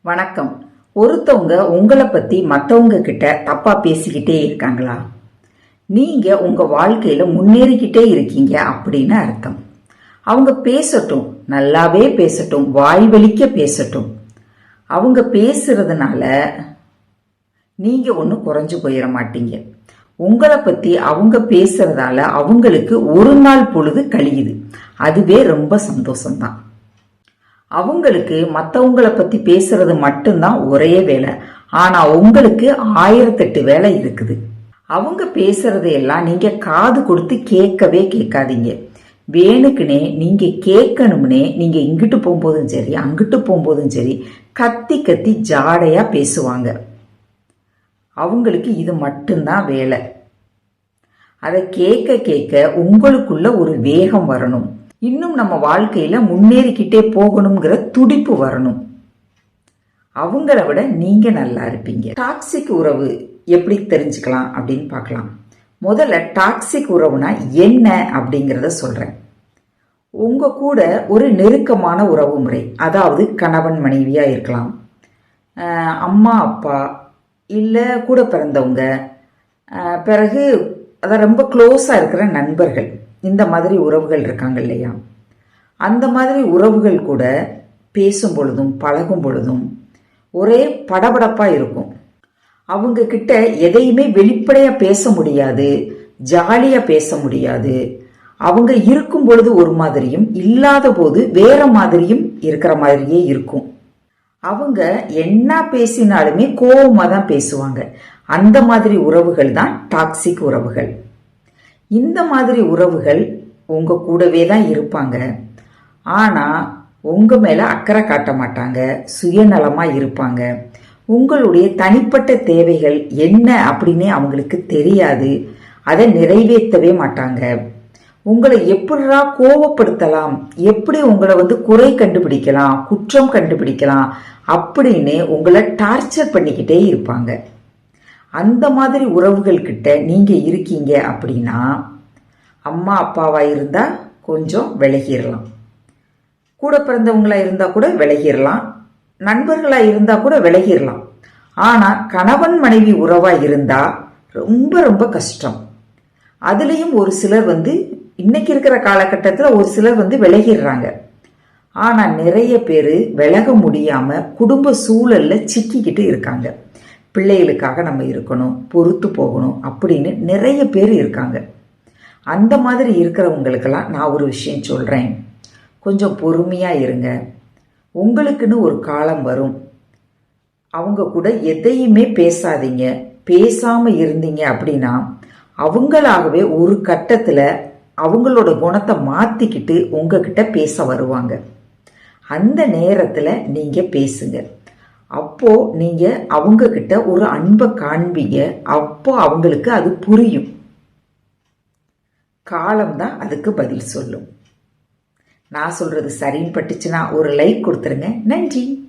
வணக்கம். ஒருத்தவங்க உங்களை பத்தி மற்றவங்க கிட்ட தப்பா பேசிக்கிட்டே இருக்காங்களா? நீங்க உங்க வாழ்க்கையில முன்னேறிக்கிட்டே இருக்கீங்க அப்படின்னு அர்த்தம். அவங்க பேசட்டும் நல்லாவே பேசட்டும் வாய் வலிக்க பேசட்டும். அவங்க பேசுறதுனால நீங்க ஒன்றும் குறைஞ்சு போயிட மாட்டீங்க. உங்களை பத்தி அவங்க பேசுறதால அவங்களுக்கு ஒரு நாள் பொழுது கழியுது. அதுவே ரொம்ப சந்தோஷம்தான். அவங்களுக்கு மற்றவங்களை பற்றி பேசுறது மட்டும்தான் ஒரே வேலை. ஆனால் உங்களுக்கு ஆயிரத்தெட்டு வேலை இருக்குது. அவங்க பேசுறதையெல்லாம் நீங்கள் காது கொடுத்து கேட்கவே கேட்காதீங்க. வேணுக்குனே நீங்கள் கேட்கணும்னே நீங்கள் இங்கிட்டு போகும்போதும் சரி அங்கிட்டு போகும்போதும் சரி கத்தி கத்தி ஜாடையாக பேசுவாங்க. அவங்களுக்கு இது மட்டும்தான் வேலை. அதை கேட்க கேட்க உங்களுக்குள்ள ஒரு வேகம் வரணும். இன்னும் நம்ம வாழ்க்கையில் முன்னேறிக்கிட்டே போகணுங்கிற துடிப்பு வரணும். அவங்கள விட நீங்கள் நல்லா இருப்பீங்க. டாக்ஸிக் உறவு எப்படி தெரிஞ்சுக்கலாம் அப்படின்னு பார்க்கலாம். முதல்ல டாக்ஸிக் உறவுனா என்ன அப்படிங்கிறத சொல்கிறேன் உங்கள் கூட ஒரு நெருக்கமான உறவு முறை அதாவது கணவன் மனைவியாக இருக்கலாம். அம்மா அப்பா இல்லை கூட பிறந்தவங்க. பிறகு அதான் ரொம்ப க்ளோஸாக இருக்கிற நண்பர்கள். இந்த மாதிரி உறவுகள் இருக்காங்க இல்லையா? அந்த மாதிரி உறவுகள் கூட பேசும் பொழுதும் பழகும் பொழுதும் ஒரே படபடப்பாக இருக்கும். அவங்க கிட்ட எதையுமே வெளிப்படையாக பேச முடியாது ஜாலியாக பேச முடியாது. அவங்க இருக்கும் பொழுது ஒரு மாதிரியும் இல்லாத போது வேற மாதிரியும் இருக்கிற மாதிரியே இருக்கும். அவங்க என்ன பேசினாலுமே கோபமாக தான் பேசுவாங்க. அந்த மாதிரி உறவுகள் தான் டாக்ஸிக் உறவுகள். இந்த மாதிரி உறவுகள் உங்கள் கூடவே தான் இருப்பாங்க. ஆனால் உங்கள் மேலே அக்கறை காட்ட மாட்டாங்க. சுயநலமாக இருப்பாங்க. உங்களுடைய தனிப்பட்ட தேவைகள் என்ன அப்படின்னே அவங்களுக்கு தெரியாது. அதை நிறைவேற்றவே மாட்டாங்க. உங்களை எப்படிரா கோவப்படுத்தலாம்? எப்படி உங்களை வந்து குறை கண்டுபிடிக்கலாம்? குற்றம் கண்டுபிடிக்கலாம்? அப்படின்னு உங்களை டார்ச்சர் பண்ணிக்கிட்டே இருப்பாங்க. அந்த மாதிரி உறவுகள் கிட்ட நீங்கள் இருக்கீங்க அப்படின்னா அம்மா அப்பாவாக இருந்தால் கொஞ்சம் விலகிடலாம் கூட பிறந்தவங்களாக இருந்தால் கூட விலகிடலாம் நண்பர்களாக இருந்தால் கூட விலகிடலாம் ஆனால் கணவன் மனைவி உறவாக இருந்தால் ரொம்ப ரொம்ப கஷ்டம். அதுலேயும் ஒரு சிலர் வந்து இன்னைக்கு இருக்கிற காலகட்டத்தில் ஒரு சிலர் வந்து விலகிடுறாங்க. ஆனால் நிறைய பேர் விலக முடியாமல் குடும்ப சூழலில் சிக்கிக்கிட்டு இருக்காங்க. பிள்ளைகளுக்காக நம்ம இருக்கணும் பொறுத்து போகணும் அப்படின்னு நிறைய பேர் இருக்காங்க. அந்த மாதிரி இருக்கிறவங்களுக்கெல்லாம் நான் ஒரு விஷயம் சொல்கிறேன் கொஞ்சம் பொறுமையாக இருங்க. உங்களுக்குன்னு ஒரு காலம் வரும். அவங்க கூட எதையுமே பேசாதீங்க. பேசாமல் இருந்தீங்க அப்படின்னா அவங்களாகவே ஒரு கட்டத்தில் அவங்களோட குணத்தை மாற்றிக்கிட்டு உங்ககிட்ட பேச வருவாங்க. அந்த நேரத்தில் நீங்கள் பேசுங்கள் அப்போது நீங்கள் அவங்கக்கிட்ட ஒரு அன்பை காண்பீங்க. அப்போ அவங்களுக்கு அது புரியும். காலம்தான் அதுக்கு பதில் சொல்லும். நான் சொல்கிறது சரின்னு பட்டுச்சுன்னா ஒரு லைக் கொடுத்துருங்க. நன்றி.